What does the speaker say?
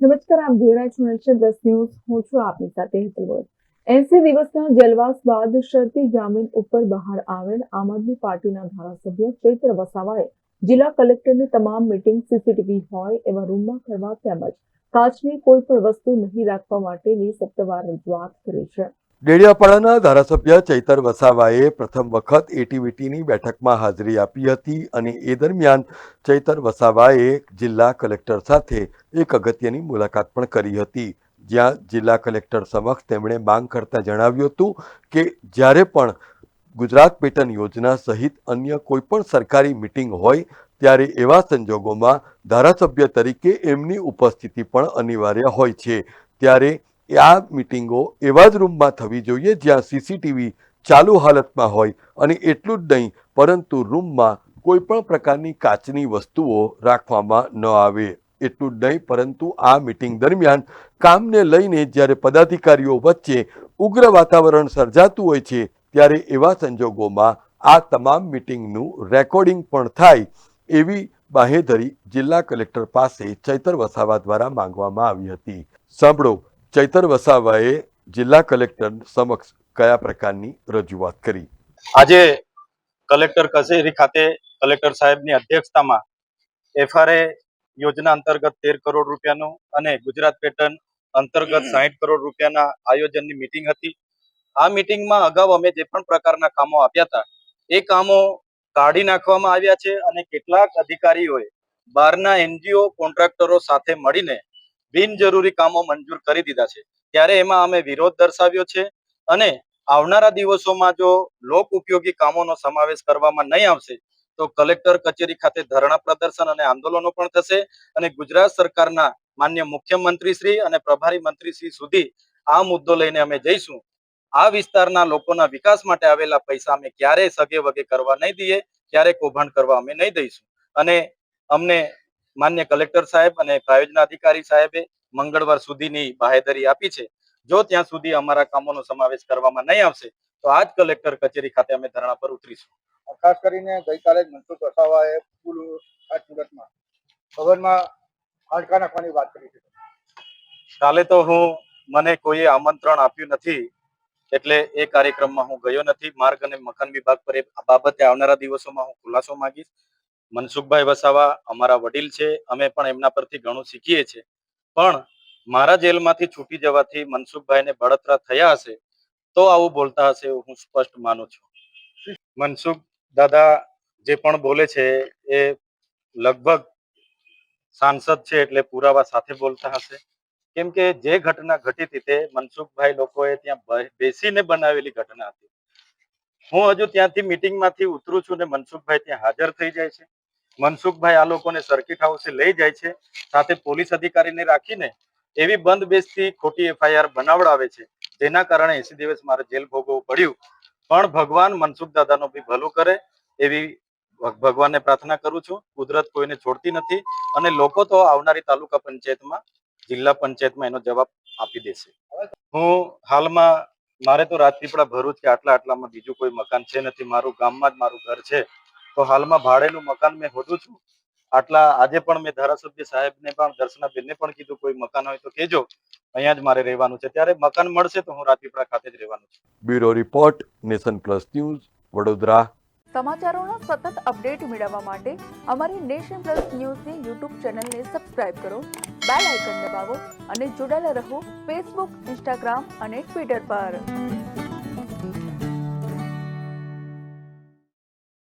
નમસ્કાર, આપ જોઈ રહ્યા છો નેશન દસ ન્યૂઝ. હું છું આપની સાથે હેતલ ભગત એસી દિવસના જલવાસ બાદ શરતી જામીન ઉપર બહાર આવેલ આમ આદમી પાર્ટીના ધારાસભ્ય ક્ષેત્ર વસાવાએ જિલ્લા કલેક્ટરની તમામ મીટિંગ સીસીટીવી હોય એવા રૂમમાં કરવા તેમજ કાચની કોઈ પણ વસ્તુ નહીં રાખવા માટેની સત્તાવાર રજૂઆત કરી છે. ડેડિયાપાડાના ધારાસભ્ય ચૈતર વસાવાએ પ્રથમ વખત એટીવીટીની બેઠકમાં હાજરી આપી હતી અને એ દરમિયાન ચૈતર વસાવાએ જિલ્લા કલેક્ટર સાથે એક અગત્યની મુલાકાત પણ કરી હતી. જ્યાં જિલ્લા કલેક્ટર સમક્ષ તેમણે માંગ કરતા જણાવ્યું હતું કે જ્યારે પણ ગુજરાત પેટર્ન યોજના સહિત અન્ય કોઈપણ સરકારી મિટિંગ હોય, ત્યારે એવા સંજોગોમાં ધારાસભ્ય તરીકે એમની ઉપસ્થિતિ પણ અનિવાર્ય હોય છે. ત્યારે આ મિટિંગો એવા જ રૂમમાં થવી જોઈએ જ્યાં સીસીટીવી ચાલુ હાલતમાં હોય અને એટલું જ નહીં, પરંતુ રૂમમાં કોઈ પણ પ્રકારની કાચની વસ્તુઓ રાખવામાં ન આવે. એટલું જ નહીં, પરંતુ આ મિટિંગ દરમિયાન કામને લઈને જ્યારે પદાધિકારીઓ વચ્ચે ઉગ્ર વાતાવરણ સર્જાતું હોય છે, ત્યારે એવા સંજોગોમાં આ તમામ મિટિંગનું રેકોર્ડિંગ પણ થાય એવી બાહેધરી જિલ્લા કલેક્ટર પાસે ચૈતર વસાવા દ્વારા માંગવામાં આવી હતી. સાંભળો. ચૈતર વસાવાએ જિલ્લા કલેક્ટર સમક્ષ કયા પ્રકારની રજૂઆત કરી? આજે કલેક્ટર કચેરી ખાતે કલેક્ટર સાહેબની અધ્યક્ષતામાં એફઆરએ યોજના અંતર્ગત તેર કરોડ રૂપિયાનું અને ગુજરાત પેટર્ન અંતર્ગત સાહીઠ કરોડ રૂપિયાના આયોજનની મિટિંગ હતી. આ મિટિંગમાં અગાઉ અમે જે પણ પ્રકારના કામો આપ્યા હતા, એ કામો કાઢી નાખવામાં આવ્યા છે અને કેટલાક અધિકારીઓએ બહારના એનજીઓ કોન્ટ્રાક્ટરો સાથે મળીને બિનજરૂરી કામો મંજૂર કરી દીધા છે. ત્યારે એમાં અમે વિરોધ દર્શાવ્યો છે અને આવનારા દિવસોમાં જો લોક ઉપયોગી કામોનો સમાવેશ કરવામાં નહીં આવશે, તો કલેક્ટર કચેરી ખાતે ધરણા પ્રદર્શન અને આંદોલનો પણ થશે અને ગુજરાત સરકારના માન્ય મુખ્યમંત્રી શ્રી અને પ્રભારી મંત્રી શ્રી સુધી આ મુદ્દો લઈને અમે જઈશું. આ વિસ્તારના લોકોના વિકાસ માટે આવેલા પૈસા અમે ક્યારેય સગે વગે કરવા નહીં દઈએ ક્યારે કૌભાંડ કરવા અમે નહીં દઈશું. અને અમને માન્ય કલેક્ટર સાહેબ અને પ્રાયોજના અધિકારી સાહેબે મંગળવાર સુધીની બાહેધરી આપી છે. જો ત્યાં સુધી અમારા કામોનો સમાવેશ કરવામાં નહીં આવશે તો આજ કલેક્ટર કચેરી ખાતે અમે ધરણા પર ઉતરીશું. ખાસ કરીને ગઈકાલે જ મનસુખ વસાવાએ પુલ સુરતમાં ભવનમાં હાડકા નાખવાની વાત કરી છે. કાલે તો હું મને કોઈએ આમંત્રણ આપ્યું નથી એટલે એ કાર્યક્રમમાં હું ગયો નથી. માર્ગ અને મકાન વિભાગ પર એ બાબતે આવનારા દિવસોમાં હું ખુલાસો માંગીશ. મનસુખભાઈ વસાવા અમારા વડીલ છે. અમે પણ એમના પરથી ઘણું શીખીએ છીએ. પણ મારા જેલમાંથી છૂટી જવાથી મનસુખભાઈને બળતરા થયા હશે તો આવું બોલતા હશે હું સ્પષ્ટ માનું છું. મનસુખ દાદા જે પણ બોલે છે એ લગભગ સાંસદ છે એટલે પુરાવા સાથે બોલતા હશે. કેમ કે જે ઘટના ઘટી હતી તે મનસુખભાઈ લોકોએ ત્યાં બેસીને બનાવેલી ઘટના હતી. હું હજુ ત્યાંથી મિટિંગમાંથી ઉતરું છું ને મનસુખભાઈ ત્યાં હાજર થઈ જાય છે. મનસુખભાઈ આ લોકોને સર્કિટ હાઉસે લઈ જાય છે, સાથે પોલીસ અધિકારીને રાખીને એવી બંધ બેસતી ખોટી એફઆઈઆર બનાવડાવે છે. તેના કારણે એસી દિવસ મારે જેલ ભોગવવું પડ્યું. પણ ભગવાન મનસુખ દાદાનો બી ભલું કરે એવી ભગવાનને પ્રાર્થના કરું છું. કુદરત કોઈને છોડતી નથી અને લોકો તો આવનારી તાલુકા પંચાયતમાં, જિલ્લા પંચાયતમાં એનો જવાબ આપી દેશે. હું હાલમાં, મારે તો રાજપીપળા ભરૂચ કે આટલા આટલામાં બીજું કોઈ મકાન છે નથી. મારું ગામમાં જ મારું ઘર છે. તો હાલમાં ભાડેનું મકાન મેં હોદું છું. આટલા આજે પણ મેં ધારાસભ્ય સાહેબને પણ દર્શનાબેનને પણ કીધું કોઈ મકાન હોય તો કહેજો. અહીંયા જ મારે રહેવાનું છે. ત્યારે મકાન મળશે તો હું રાતીપડા ખાતે જ રહેવાનું છું. Bureau report nation plus news Vadodara. સમાચારોનો સતત અપડેટ મેળવવા માટે અમારી નેશન પ્લસ ન્યૂઝની યુટ્યુબ ચેનલને સબસ્ક્રાઇબ કરો બેલ આઇકન દબાવો અને જોડાયેલા રહો ફેસબુક ઇન્સ્ટાગ્રામ અને ટ્વિટર પર.